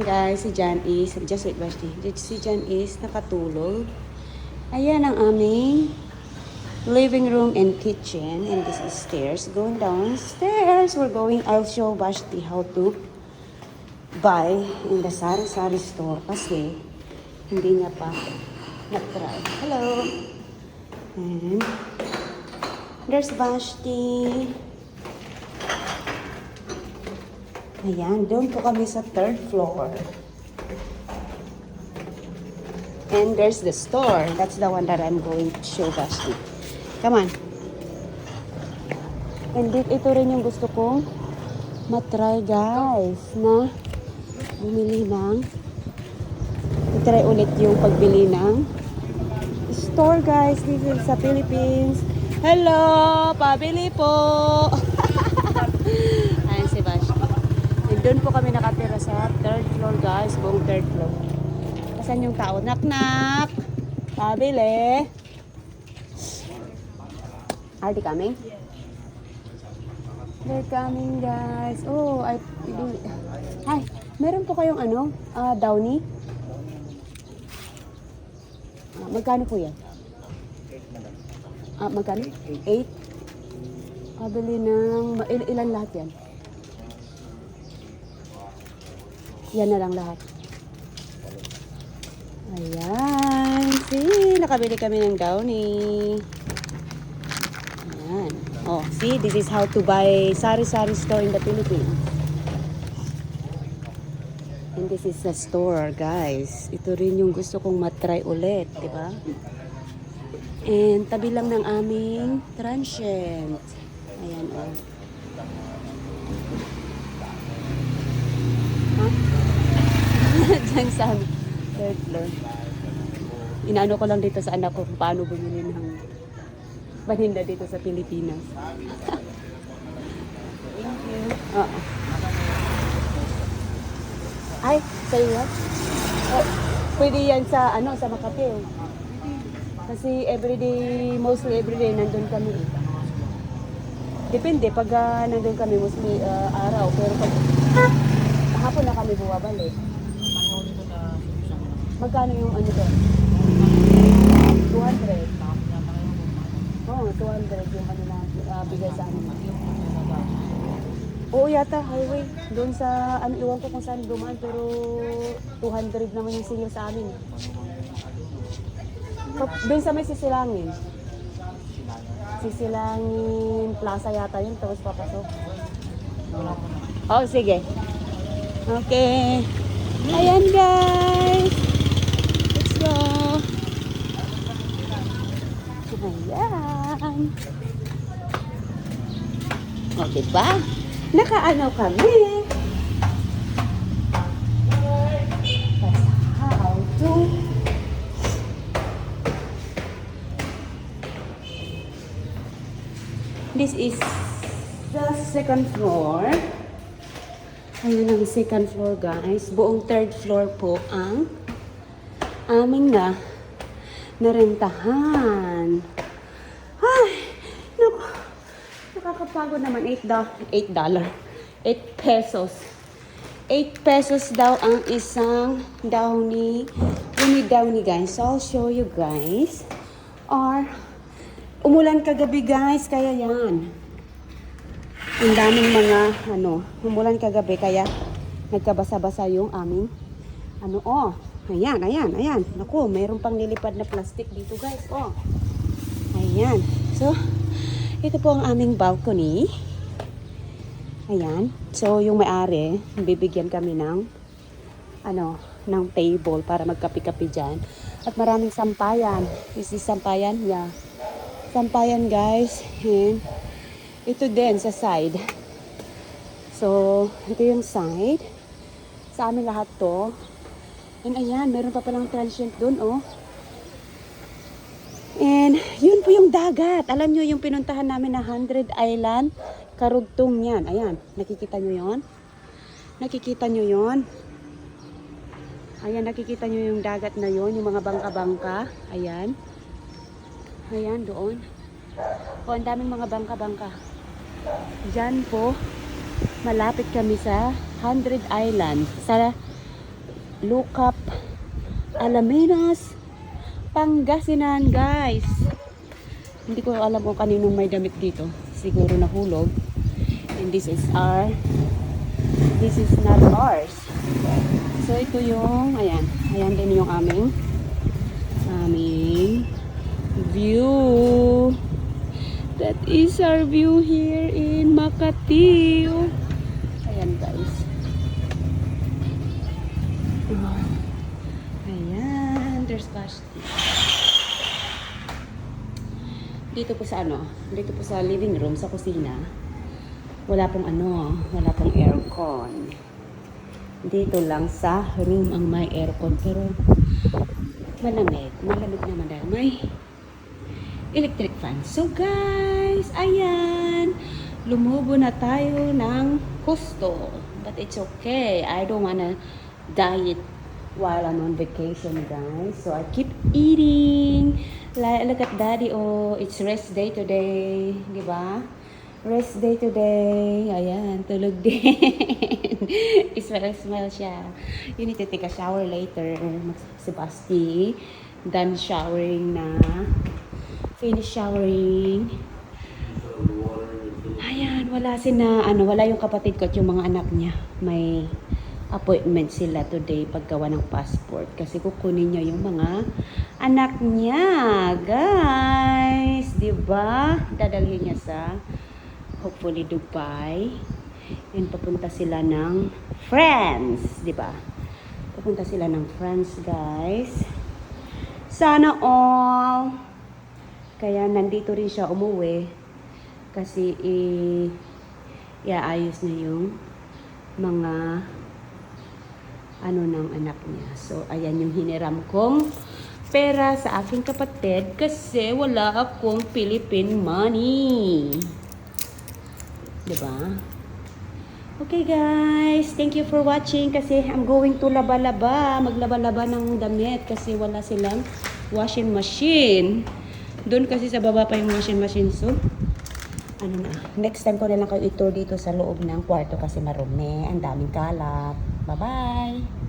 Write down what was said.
Ayan guys, si Jan is, just wait, Basti. Si Jan is nakatulog. Ayan ang aming living room and kitchen. And this is stairs. Going downstairs, we're going, I'll show Basti how to buy in the sari-sari store kasi hindi niya pa na-try. Hello! And there's Basti. Ayan, doon po kami sa third floor. And there's the store. That's the one that I'm going to show Basti. Come on. And di- ito rin yung gusto kong matry guys na bumili ng try ulit yung pagbili ng store guys dito sa Philippines. Hello! Pabili po! Ayan si Basti. And doon po kami nakatira sa third floor guys, buong third floor. Asan yung tao? Knock! Pabili! Are they coming? They're coming guys. Oh, I... Hi! Meron po kayong ano? ah, downy? Ah, magkano po yan? Ah, magkano? 8? Pabili ng... il- ilan lahat yan? Yan na lang lahat. Ayan. See, nakabili kami ng downy. Ayan. Oh, see, this is how to buy sari-sari store in the Philippines. And this is the store, guys. Ito rin yung gusto kong matry ulit, di ba? And tabi lang ng aming transient. Ayan, oh. Diyan sa third floor. Inaano ko lang dito sa anak ko kung paano bumili ng paninda dito sa Pilipinas. Thank you. Oo. Ay, say what? Oh, pwede yan sa ano sa Makati. oh. Kasi everyday, mostly everyday nandun kami. eh. Depende pag ah, nandun kami mostly ah, araw pero pag hapon na kami bumabalik. Magkano yung ano doon? 200. Oo, oh, 200 yung ano na uh, bigay sa amin. Oo yata, highway. Doon sa, ano, iwan ko kung saan dumaan, pero 200 naman yung senior sa amin. Doon sa may sisilangin. Sisilangin Plaza yata yun, tapos papasok. Oh, sige. Okay. Ayan guys. Ayan. O, diba? Nakaano kami. To This is the second floor. Ayun ang second floor guys. Buong third floor po ang aming na narentahan. Ay, naku. Nakakapagod naman. 8 do 8 dollar. 8 pesos. 8 pesos daw ang isang downy. Uni downy guys. So, I'll show you guys. Or, umulan kagabi guys. Kaya yan. Ang daming mga, ano, umulan kagabi. Kaya, nagkabasa-basa yung aming, ano, oh. Ayan, ayan, ayan. Naku, mayroon pang nilipad na plastic dito guys. Oh. Ayan. So, ito po ang aming balcony. Ayan. So, yung may-ari, bibigyan kami ng, ano, ng table para magkapi-kapi dyan. At maraming sampayan. This is sampayan. Yeah. Sampayan, guys. And, ito din sa side. So, ito yung side. Sa amin lahat to. And ayan, meron pa palang transient dun, oh. And yun po yung dagat. Alam nyo yung pinuntahan namin na 100 Island, karugtong yan. Ayan, nakikita nyo yon? Nakikita nyo yon? Ayan, nakikita nyo yung dagat na yon, yung mga bangka-bangka. Ayan. Ayan, doon. O, ang daming mga bangka-bangka. Diyan po, malapit kami sa 100 Island. Sa Lukap, Alaminas, Pangasinan, guys. Hindi ko alam kung kaninong may damit dito. Siguro nahulog. And this is our, this is not ours. So, ito yung, ayan, ayan din yung aming, aming view. That is our view here in Makati. Ayan, guys. There's plastic. Dito po sa ano, dito po sa living room, sa kusina, wala pong ano, wala pong aircon. Dito lang sa room ang may aircon, pero malamig, malamig naman dahil may electric fan. So guys, ayan, lumubo na tayo ng gusto. But it's okay. I don't wanna diet while I'm on vacation, guys. So I keep eating. Like, look at daddy, oh, it's rest day today. Di ba? Rest day today. Ayan, tulog din. smell, smell siya. You need to take a shower later. Si Basti, done showering na. Finish showering. Ayan, wala si na, ano, wala yung kapatid ko at yung mga anak niya. May appointment sila today paggawa ng passport kasi kukunin niya yung mga anak niya, guys. 'Di ba? Dadalhin niya sa hopefully Dubai. And papunta sila ng France, 'di ba? Papunta sila ng France, guys. Sana all. Kaya nandito rin siya umuwi kasi i iaayos na yung mga ano ng anak niya. So, ayan yung hiniram kong pera sa aking kapatid kasi wala akong Philippine money. 'Di ba? Okay guys, thank you for watching kasi I'm going to laba-laba, maglaba-laba ng damit kasi wala silang washing machine. Doon kasi sa baba pa yung washing machine so ano na, next time ko na lang kayo ito dito sa loob ng kwarto kasi marumi, ang daming kalat. Bye-bye!